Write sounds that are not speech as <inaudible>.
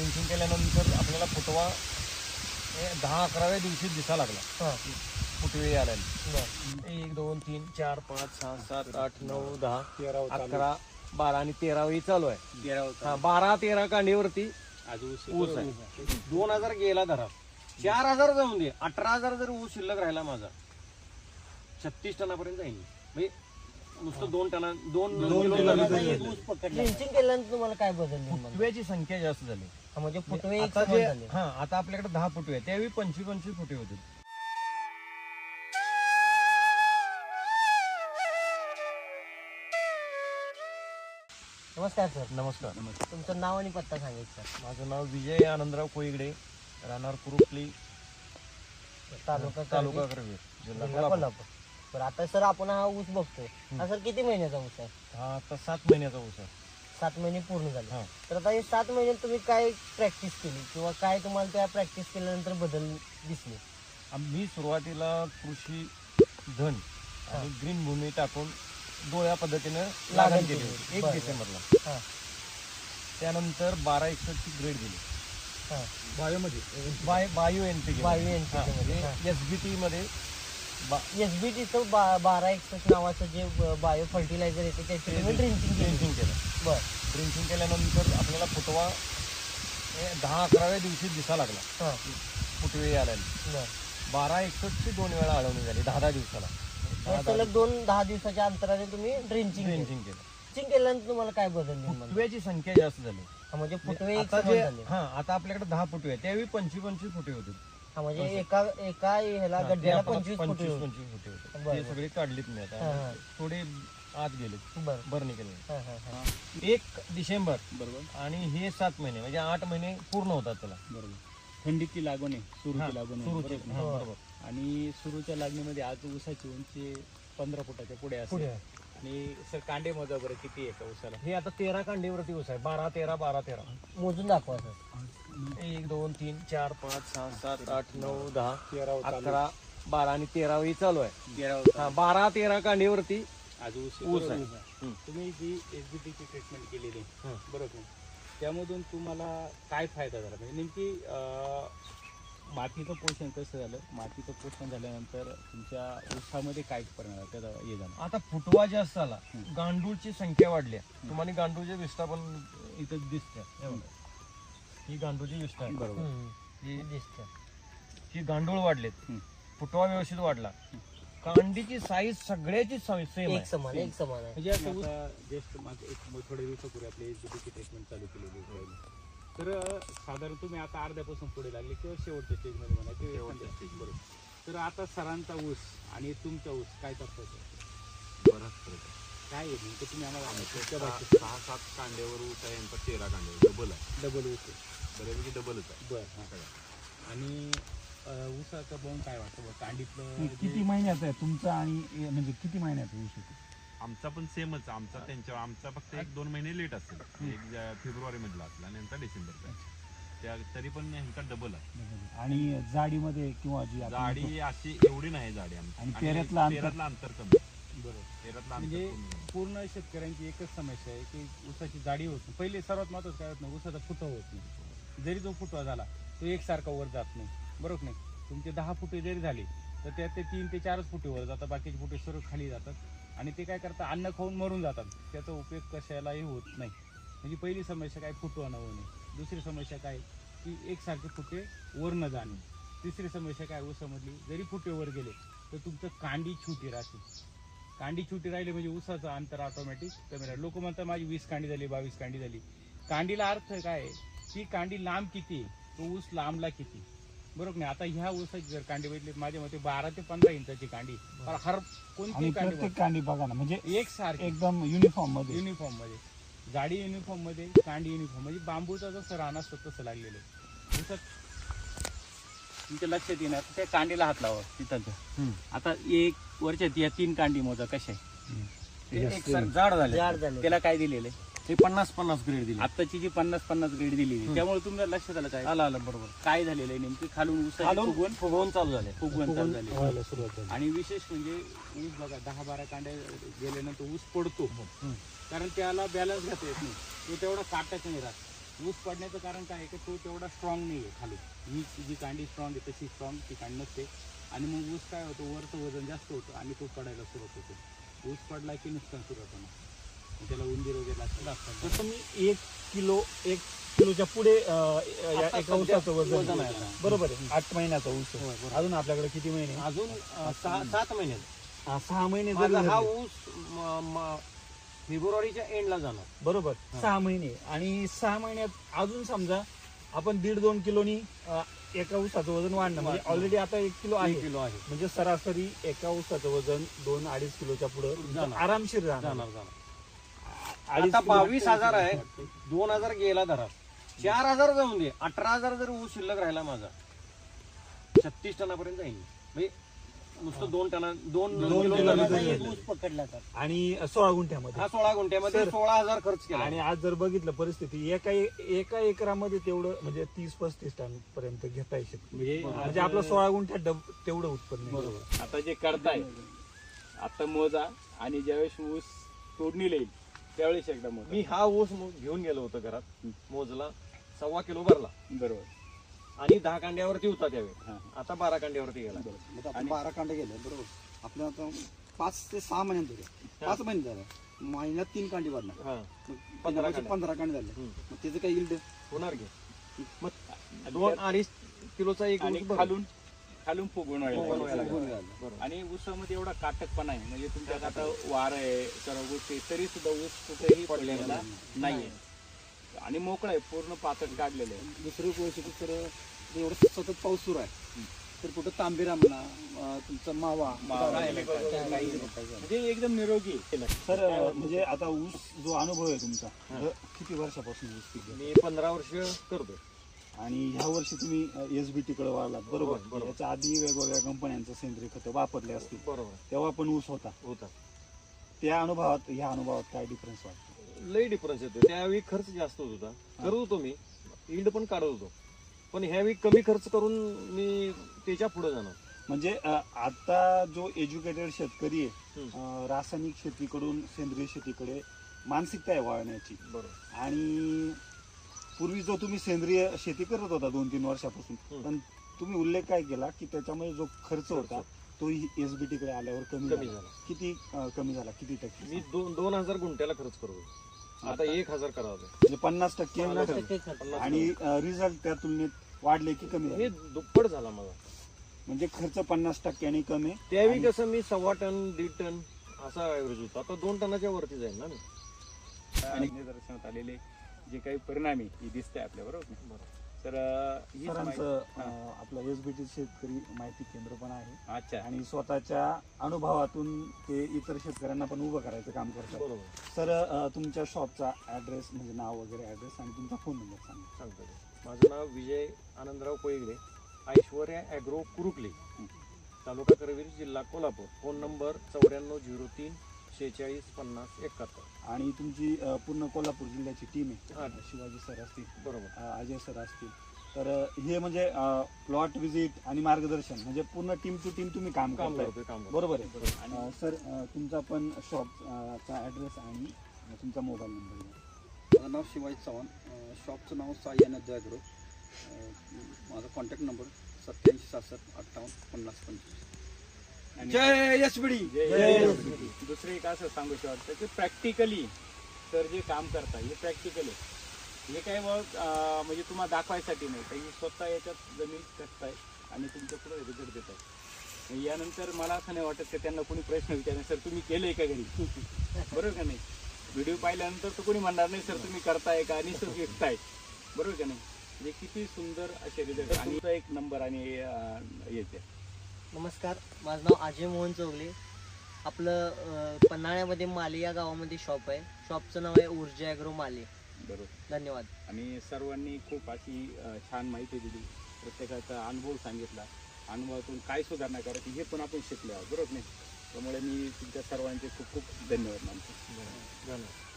Drinking केल्यानंतर आपल्याला फुटवा हे दहा अकराव्या दिवशी दिसा लागला. हा. फुटवे बर. एक दोन तीन चार पाच सहा सात आठ नऊ दहा तेरा अकरा बारा आणि तेरावी चालू आहे. तेरा हा बारा तेरा कांडीवरती आज ऊस आहे. दोन हजार गेला धरा. चार हजार जाऊन दे. अठरा हजार जर ऊस शिल्लक राहिला माझा छत्तीस टनापर्यंत जाईल म्हणजे नुसतं दोन टना दोन ऊस पकडला. केल्यानंतर तुम्हाला काय बदल? फुटव्याची संख्या जास्त झाली. म्हणजे फुटवे एक आता समान जे झाले. हा आता आपल्याकडे दहा फुटवे आहे त्यावेळी पंचवीस पंचवीस फुटे होते. नमस्कार सर. नमस्कार. तुमचं नाव आणि पत्ता सांगायचं सर माझं नाव विजय आनंदराव कोईगडे राहणार कुरुपली तालुका तालुका करवीर, करवीर जिल्हा जिल्हा कोल्हापूर. कोल्हापूर. बरं आता सर आपण हा ऊस बघतोय. हा सर किती महिन्याचा ऊस आहे? हा आता सात महिन्याचा ऊस आहे. सात महिने पूर्ण झाले. हा. तर आता हे सात महिन्यात तुम्ही काय प्रॅक्टिस केली किंवा काय तुम्हाला त्या प्रॅक्टिस केल्यानंतर बदल दिसले? आम्ही सुरुवातीला कृषी धन आणि ग्रीन भूमी टाकून डोळ्या पद्धतीनं लागण केली. होती. एक बरं. डिसेंबरला. त्यानंतर बारा एकसष्टची ग्रेड दिली. हा. बायोमध्ये? Bi bio NPK Bio NPK मध्ये. एस बी बा- बारा एकसष्ट नावाचं जे बायो फर्टिलायझर येते त्याची तुम्ही ड्रिंचिंग केली. ड्रिंकिंग केलं. बर. ड्रिंकिंग केल्यानंतर आपल्याला फुटवा दहा अकराव्या दिवशी दिसा लागला. हा. फुटवे यायला बर. एकसष्टची दोन वेळा अडवणी झाली दहा दहा दिवसाला. सलग दोन दहा दिवसाच्या अंतराने तुम्ही ड्रिंचिंग केली. ड्रिंकिंग केलं. ड्रिंचिंग केल्यानंतर तुम्हाला काय बदल? फुटव्याची संख्या जास्त झाली. हा, म्हणजे फुटवे आता हा आपल्याकडे दहा फुटवे त्यावेळी पंचवीस पंचवीस फुटे होते. हा म्हणजे एका एका ह्याला हा, ते गड्ड्याला आपण पंचवीस फुटे पंचवीस होते. पंचवीस फुटे होते बरं, ते बरं. सगळे काढलीत मी हा, हा. आता थोडे आत गेले बर बरं निघाले हा, हा, हा. एक डिसेंबर बरोबर आणि हे सात महिने म्हणजे आठ महिने पूर्ण होतात त्याला बरोबर थंडीची लागवण आहे हा, सुरूची लागवण आहे सुरूची, बरोबर. हा. बरोबर आणि सुरूच्या लागणीमध्ये आज ऊसाची उंची पंधरा फुटाच्या पुढे पुढे आहे. आणि सर कांडे मोजा बरं किती आहे का ऊसाला? हे आता तेरा कांडीवरती ऊस आहे. बारा तेरा बारा तेरा. मोजून दाखवा सर. एक दोन तीन चार पाच सहा सात आठ नऊ दहा तेरा अकरा बारा आणि तेरावी चालू आहे. तेरा हा बारा तेरा कांडीवरती आज ऊस आहे. तुम्ही जी एस बी टीची ट्रीटमेंट केलेली. बरोबर. त्यामधून तुम्हाला काय फायदा झाला? म्हणजे नेमकी मातीचं पोषण कसं झालं? मातीचं पोषण झाल्यानंतर तुमच्या ऊसामध्ये काय परिणाम त्याचा हे झाला. आता फुटवा जास्त आला हम्म. गांडूळची संख्या वाढली आहे. तुम्हाला गांडूळचे पण इथं दिसते हे गांडूळची विष्ठा आहे बरोबर. ही दिसतं ही गांडूळ वाढलेत. फुटवा व्यवस्थित वाढला. कांडीची साईज सगळ्याची सेम एक समान एक समान आहे. म्हणजे असं आता जस्ट मागे एक म- थोड्या दिवसापूर्वी आपली एस ची ट्रीटमेंट चालू केलेली तर साधारण तुम्ही आता अर्ध्यापासून पुढे लागले किंवा शेवटच्या स्टेजमध्ये म्हणा किंवा एखाद्या स्टेज बरोबर तर आता सरांचा ऊस आणि तुमचा ऊस काय करता बराच फरक आहे. काय आहे नेमकं? तुम्ही आम्हाला सहा भाषेत सहा सात कांड्यावर ऊस आहे यांचा तेरा कांड्यावर डबल आहे. डबल ऊस आहे. बऱ्यापैकी डबलच आहे. बरं हां. आणि अं, ऊसाचं बॉम काय वाटतं? बघ कांडीतलं किती महिन्याचा आहे? तुमचा आणि म्हणजे किती महिन्याचा ऊस आहे? तो? आमचा पण सेमच. आमचा त्यांच्या आमचा फक्त एक दोन महिने लेट असेल. एक फेब्रुवारी मधला असला आणि यांचा डिसेंबरचा. आहे. त्या तरी पण ह्यांचा डबल आहे. आणि जाडीमध्ये किंवा जी आपण जाडी अशी एवढी नाही जाडी आमची. आणि पेऱ्यातलं अंतर? पेऱ्यातलं अंतर कमी बरोबर. म्हणजे. पूर्ण शेतकऱ्यांची एकच समस्या आहे की ऊसाची जाडी होत नाही. पहिले सर्वात महत्वाचं काय होत नाही ऊसाचा फुटवा होत नाही. जरी जो फुटवा झाला तो एकसारखा वर जात नाही. बरोबर नाही? तुमचे दहा फुटे जरी झाले तर त्यात ते तीन ते चारच फुटे वर जातात. बाकीचे फुटे सर्व खाली जातात. आणि ते काय करतात अन्न खाऊन मरून जातात. त्याचा उपयोग कशालाही होत नाही. म्हणजे पहिली समस्या काय? फुटवणं होणे दुसरी समस्या काय? की एकसारखे फुटे वर न जाणे. तिसरी समस्या काय? ऊसामधली जरी फुटे वर गेले तर तुमचं कांडी छोटी राहते. कांडी छोटी राहिली म्हणजे ऊसाचं अंतर ऑटोमॅटिक कमी राहील लोक म्हणतात माझी वीस कांडी झाली बावीस कांडी झाली. कांडीला अर्थ काय? की ती कांडी लांब किती आहे? तो ऊस लांबला किती? बरोबर नाही? आता ह्या ऊसाची जर कांडी बघितली माझ्या मते बारा ते पंधरा इंचाची कांडी. पण हर आणि कोणती कांडी प्रत्येक कांडी बघा ना म्हणजे बघ, एक सारखी. एकदम युनिफॉर्ममध्ये. युनिफॉर्ममध्ये. जाडी युनिफॉर्ममध्ये कांडी युनिफॉर्म म्हणजे बांबूचा जसं रान असतो तसं लागलेलं आहे. तुमच्या लक्षात येणार त्या कांडीला हात लावा तिथं. हम्म. आता एक वरच्या या तीन कांडी मोजा कशा आहे ते जाड झाले. जाड झाले. त्याला काय दिलेलं आहे? ते पन्नास पन्नास ग्रेड दिली. आताची जी पन्नास पन्नास ग्रेड हम्म. त्यामुळे तुम्हाला लक्षात आलं काय? आलं आलं बरोबर. काय झालेलं आहे नेमकी? खालून ऊस खालून फुगवून फुगवून चालू झाले. फुगवण चालू झाली. सुरुवात आणि विशेष म्हणजे ऊस बघा दहा बारा कांड्या गेल्यानंतर ऊस पडतो. कारण त्याला बॅलन्स घेता येत नाही. तो तेवढा काटाच नाही राहत. ऊस पडण्याचं कारण काय आहे की तो तेवढा स्ट्रॉंग नाही आहे खाली. ही जी कांडी स्ट्रॉंग आहे तशी स्ट्रॉंग ती कांडी नसते. आणि मग ऊस काय होतो वरचं वजन जास्त होतं आणि तो पडायला सुरुवात होतो. ऊस पडला की नुकसान सुरू होतं मग. त्याला उंदीर वगैरे लागतात जसं मी एक किलो एक किलोच्या पुढे अं, या आता एका सध्या ऊसाचं वजन वजन आहे. बरोबर आहे. आठ महिन्याचा ऊस आहे. होय, बरोबर. अजून आपल्याकडे किती महिने? अजून अं, सहा सात महिन्यात हा, सहा महिने जरी माझा हा धरले. ऊस म- म- फेब्रुवारीच्या एंडला जाणार. बरोबर. सहा महिने. आणि सहा महिन्यात अजून समजा आपण दीड दोन किलोनी अं, एका ऊसाचं वजन वाढणं म्हणजे वाढणं. ऑलरेडी आता एक किलो आहे. किलो आहे. म्हणजे सरासरी एका ऊसाचं वजन दोन अडीच किलोच्या पुढे जाणार. आरामशीर जाणार जाणार. आता बावीस हजार आहे. दोन हजार गेला धरा. चार हजार जाऊन दे. अठरा हजार जर ऊस शिल्लक राहिला माझा छत्तीस टनापर्यंत जाईल. म्हणजे नुसतं दोन टना दोन दोन किलो टनाचा एक. ऊस पकडला तर. आणि सोळा गुंठ्यामध्ये. हा सोळा गुंठ्यामध्ये सोळा हजार खर्च केला. आणि आज जर बघितलं परिस्थिती एका एका एकरामध्ये तेवढं म्हणजे तीस पस्तीस टन पर्यंत घेता येईल म्हणजे म्हणजे आपलं सोळा गुंठ्यात डब- तेवढं उत्पन्न आहे. बरोबर. आता जे करताय आता मोजा आणि ज्यावेळेस ऊस तोडणी येईल त्यावेळेस एकदा मोजा मी हा ऊस मो- घेऊन गेलो होतो घरात मोजला सव्वा किलो भरला. बरोबर. आणि दहा कांड्यावरती होता त्यावेळी. हा. आता बारा कांड्यावरती गेला. मग आता बारा कांडे गेले बरोबर. आपल्या आता पाच ते सहा महिन्यात होते. पाच महिने झाले. महिन्यात तीन कांडी वाढणार हा. मग पंधरा पंधरा कांडे. पंधरा कांडे झाले. हम्म. मग त्याचं काय येईल? होणार की? मग दोन अडीच किलोचा एक आणि ऊस भरला. खालून खालून व्हायला. बरोबर. आणि ऊसामध्ये एवढा काटकपणा आहे. म्हणजे तुमच्यात आता वार आहे सर्व गोष्टी तरी सुद्धा ऊस कुठेही पडलेला नाहीये. आणि मोकळा आहे पूर्ण पातळ काढलेलं आहे. दुसरी गोष्ट तर एवढं सतत पाऊस सुरू आहे. तर कुठं तांबेरा म्हणा तुमचा मावा म्हणजे एकदम निरोगी. सर म्हणजे आता ऊस जो अनुभव आहे तुमचा किती वर्षापासून ऊस मी पंधरा वर्ष करतोय. आणि ह्या वर्षी तुम्ही एस बी टी कडे वाढलात. बरोबर, बरोबर? बरोबर. याच्या आधी वेगवेगळ्या कंपन्यांचं सेंद्रिय खतं वापरले असतील. बरोबर. तेव्हा पण ऊस होता. होता. त्या अनुभवात ह्या अनुभवात काय डिफरन्स वाटतो? लई डिफरन्स येतो त्यावेळी खर्च जास्त होत होता. करत होतो मी. इंड पण काढत होतो. पण ह्यावेळी कमी खर्च करून मी त्याच्या पुढे जाणार. म्हणजे अं, आता जो एज्युकेटेड शेतकरी आहे. अं, रासायनिक शेतीकडून सेंद्रिय शेतीकडे मानसिकता आहे वळण्याची बरोबर. आणि पूर्वी जो तुम्ही सेंद्रिय शेती करत होता दोन तीन वर्षापासून. पण तुम्ही उल्लेख काय केला की त्याच्यामध्ये जो खर्च होता तो एस बी टी कडे आल्यावर कमी कमी झाला. किती अं, कमी झाला? किती टक्के? मी दोन दोन हजार गुंठ्याला खर्च करत आता एक हजार करावं म्हणजे पन्नास टक्के. पन्नास आणि रिझल्ट त्या तुलनेत वाढले की कमी हे झाले दुप्पट झाला माझा म्हणजे खर्च पन्नास टक्क्याने कमी? त्यावेळी कसं मी सव्वा टन दीड टन असा ऍव्हरेज होता. आता दोन टनाच्या वरती जाईल ना मी. आणि निदर्शनात आलेले जे काही परिणामी हे दिसत आहे आपल्या बरोबर? तर ही सरांचं आपलं एस बी टी शेतकरी माहिती केंद्र पण आहे. अच्छा. आणि स्वतःच्या अनुभवातून ते इतर शेतकऱ्यांना पण उभं करायचं काम करतात. बरोबर. सर तुमच्या शॉपचा ऍड्रेस म्हणजे नाव वगैरे ऍड्रेस आणि तुमचा फोन नंबर सांगा. सांगतो. ते. माझं नाव विजय आनंदराव कोयगडे ऐश्वर्या ॲग्रो कुरुकली तालुका करवीर जिल्हा कोल्हापूर. फोन नंबर चौऱ्याण्णव झिरो तीन शेहेचाळीस पन्नास एकाहत्तर. आणि तुमची अं, पूर्ण कोल्हापूर जिल्ह्याची टीम आहे. हा. शिवाजी सर असतील. बरोबर. अं, अजय सर असतील. तर अं, हे म्हणजे प्लॉट व्हिजिट आणि मार्गदर्शन म्हणजे पूर्ण टीम टू टीम तुम्ही काम काम करताय. करतोय काम करतोय. बरोबर आहे. बरोबर. आणि अं, सर अं, तुमचा पण शॉपचा ऍड्रेस आणि अं, तुमचा मोबाईल नंबर द्या. माझं नाव शिवाजी चव्हाण. अं, शॉपचं नाव साई अनद्या ॲग्रो अं, माझा कॉन्टॅक्ट नंबर सत्याऐंशी सहासष्ट अठ्ठावन्न पन्नास पंचवीस. आणि- जय जे- दुसरं एक असं सांगू वाटतं की प्रॅक्टिकली तर जे काम करता हे प्रॅक्टिकली हे काय म्हणजे तुम्हाला दाखवायसाठी नाही. तर हे स्वतः याच्यात जमीन करताय आणि तुमच्यापुढे रिझल्ट देत आहे यानंतर मला असं नाही वाटत की त्यांना कोणी प्रश्न विचारणार सर तुम्ही केलंय का घरी? <laughs> बरोबर का नाही? व्हिडिओ पाहिल्यानंतर तर कोणी म्हणणार नाही सर तुम्ही करताय का आणि सर विकताय. बरोबर का नाही? म्हणजे किती सुंदर असे रिझल्ट आणि एक नंबर आणि येते नमस्कार माझं नाव अजय मोहन चौगले. आपलं पन्हाळ्यामध्ये माले या गावामध्ये शॉप आहे. शॉपचं नाव आहे ऊर्जा ॲग्रो माले. बरोबर. धन्यवाद. आणि सर्वांनी खूप अशी छान माहिती दिली. प्रत्येकाचा अनुभव सांगितला. अनुभवातून काय सुधारणा करायची हे पण आपण शिकलो आहोत. बरोबर नाही? त्यामुळे मी तुमच्या सर्वांचे खूप खूप धन्यवाद मानतो. धन्यवाद.